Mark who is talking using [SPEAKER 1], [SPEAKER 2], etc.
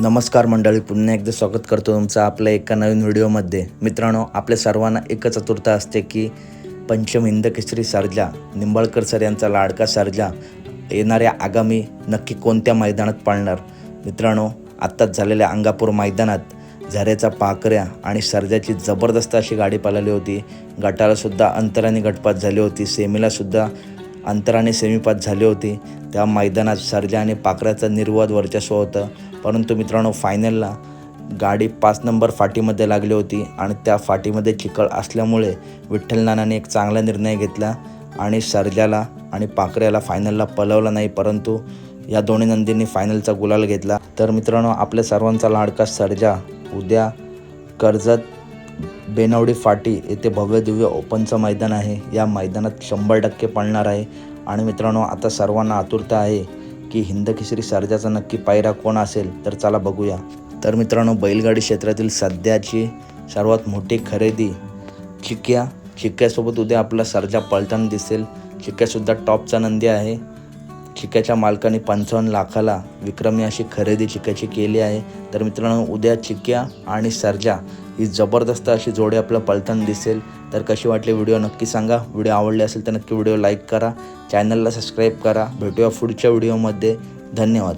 [SPEAKER 1] नमस्कार मंडळी पुन्हा एकदा स्वागत करतो तुमचं आपल्या एका नवीन व्हिडिओमध्ये. मित्रांनो आपल्या सर्वांना एकच आतुरता असते की पंचम हिंदकेसरी सर्जा निंबाळकर सर यांचा लाडका सर्जा येणाऱ्या आगामी नक्की कोणत्या मैदानात पाळणार? मित्रांनो आत्ताच झालेल्या अंगापूर मैदानात झऱ्याचा पाकऱ्या आणि सर्जाची जबरदस्त अशी गाडी पळाली होती. गटालासुद्धा अंतराने गटपात झाली होती. सेमीलासुद्धा अंतराने सेमीपात झाली होती. त्या मैदानात सर्जा आणि पाकऱ्याचं निर्वाद वर्चस्व होतं. परंतु मित्रांनो फायनलला गाडी पाच नंबर फाटीमध्ये लागली होती आणि त्या फाटीमध्ये चिकळ असल्यामुळे विठ्ठल नानाने एक चांगला निर्णय घेतला आणि सर्जाला आणि पाकऱ्याला फायनलला पलवलं नाही. परंतु या दोन्ही नंदींनी फायनलचा गुलाल घेतला. तर मित्रांनो आपल्या सर्वांचा लाडका सर्जा उद्या कर्जत बेनावडी फाटी येथे भव्य दिव्य ओपनचं मैदान आहे. या मैदानात शंभर टक्के पळणार आहे. आणि मित्रांनो आता सर्वांना आतुरता आहे की हिंद सरजाचा सर्जाचा नक्की पायरा कोण असेल तर चला बघूया. तर मित्रांनो बैलगाडी क्षेत्रातील सध्याची सर्वात मोठी खरेदी चिक्या. चिक्क्यासोबत उद्या आपला सर्जा पळताना दिसेल. चिक्क्यासुद्धा टॉपचा नंदी आहे. चिक्याच्या मालकाने पंचावन्न लाखाला विक्रमी अशी खरेदी चिक्याची केली आहे. तर मित्रांनो उद्या चिक्या आणि सर्जा ही जबरदस्त अशी जोडी आपल्याला पळताना दिसेल. तर कशी वाटली व्हिडिओ नक्की सांगा. व्हिडिओ आवडले असेल तर नक्की व्हिडिओ लाईक करा. चॅनलला सबस्क्राईब करा. भेटूया पुढच्या व्हिडिओमध्ये. धन्यवाद.